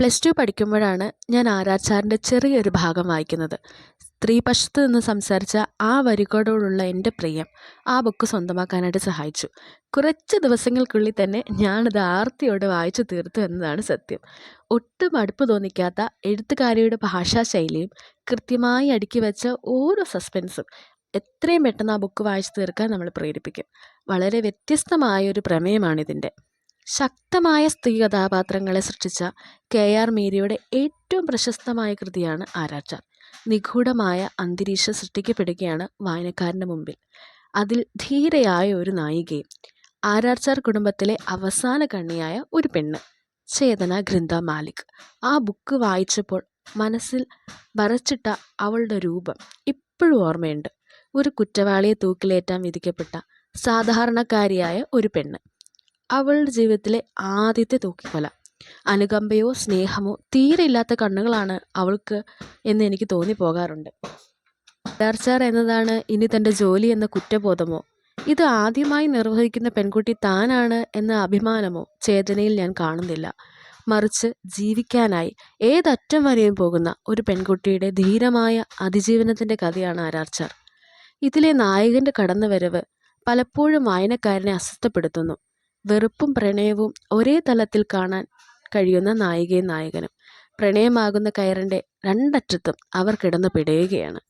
Plus two പഠിക്കുമ്പോഴാണ് ഞാൻ ആരാച്ചാറിന്റെ ചെറിയൊരു ഭാഗം വായിക്കുന്നത്. സ്ത്രീപക്ഷത്ത് നിന്ന് സംസാരിച്ച ആ വരികളോടുള്ള എന്റെ പ്രിയം ആ ബുക്ക് സ്വന്തമാക്കാനായിട്ട് സഹായിച്ചു. കുറച്ച് ദിവസങ്ങൾക്കുള്ളിൽ തന്നെ ഞാനത് ആർത്തിയോടെ വായിച്ചു തീർത്തു എന്നതാണ് സത്യം. ഒട്ടും അടുപ്പ് തോന്നിക്കാത്ത എഴുത്തുകാരിയുടെ ഭാഷാശൈലിയും കൃത്യമായി അടുക്കി വെച്ച ഓരോ സസ്പെൻസും എത്രയും പെട്ടെന്ന് ആ ബുക്ക് വായിച്ചു തീർക്കാൻ നമ്മൾ പ്രേരിപ്പിക്കും. വളരെ വ്യത്യസ്തമായൊരു പ്രമേയമാണിതിന്റെ. ശക്തമായ സ്ത്രീ കഥാപാത്രങ്ങളെ സൃഷ്ടിച്ച കെ ആർ മീരയുടെ ഏറ്റവും പ്രശസ്തമായ കൃതിയാണ് ആരാച്ചാർ നിഗൂഢമായ അന്തരീക്ഷം സൃഷ്ടിക്കപ്പെടുകയാണ് വായനക്കാരന്റെ മുമ്പിൽ. അതിൽ ധീരയായ ഒരു നായികയും ആരാച്ചാർ കുടുംബത്തിലെ അവസാന കണ്ണിയായ ഒരു പെണ്ണ് ചേതന ഗ്രന്ഥ മാലിക്. ആ ബുക്ക് വായിച്ചപ്പോൾ മനസ്സിൽ വരച്ചിട്ട അവളുടെ രൂപം ഇപ്പോഴും ഓർമ്മയുണ്ട്. ഒരു കുറ്റവാളിയെ തൂക്കിലേറ്റാൻ വിധിക്കപ്പെട്ട സാധാരണക്കാരിയായ ഒരു പെണ്ണ്. അവളുടെ ജീവിതത്തിലെ ആദ്യത്തെ തൂക്കിക്കൊല അനുകമ്പയോ സ്നേഹമോ തീരെ ഇല്ലാത്ത കണ്ണുകളാണ് അവൾക്ക് എന്ന് എനിക്ക് തോന്നിപ്പോകാറുണ്ട്. ഡർച്ചാർ എന്നതാണ് ഇനി തന്റെ ജോലി എന്ന കുറ്റബോധമോ? ഇത് ആദ്യമായി നിർവഹിക്കുന്ന പെൺകുട്ടി താനാണ് എന്ന അഭിമാനമോ ചേതനയിൽ ഞാൻ കാണുന്നില്ല. മറിച്ച് ജീവിക്കാനായി ഏതറ്റം വരെയും പോകുന്ന ഒരു പെൺകുട്ടിയുടെ ധീരമായ അതിജീവനത്തിന്റെ കഥയാണ് ആരാർച്ചാർ ഇതിലെ നായകന്റെ കടന്നുവരവ് പലപ്പോഴും വായനക്കാരനെ അസ്വസ്ഥപ്പെടുത്തുന്നു. വെറുപ്പും പ്രണയവും ഒരേ തലത്തിൽ കാണാൻ കഴിയുന്ന നായികയും നായകനും. പ്രണയമാകുന്ന കയറിന്റെ രണ്ടറ്റത്തും അവർ കിടന്ന് പിടയുകയാണ്.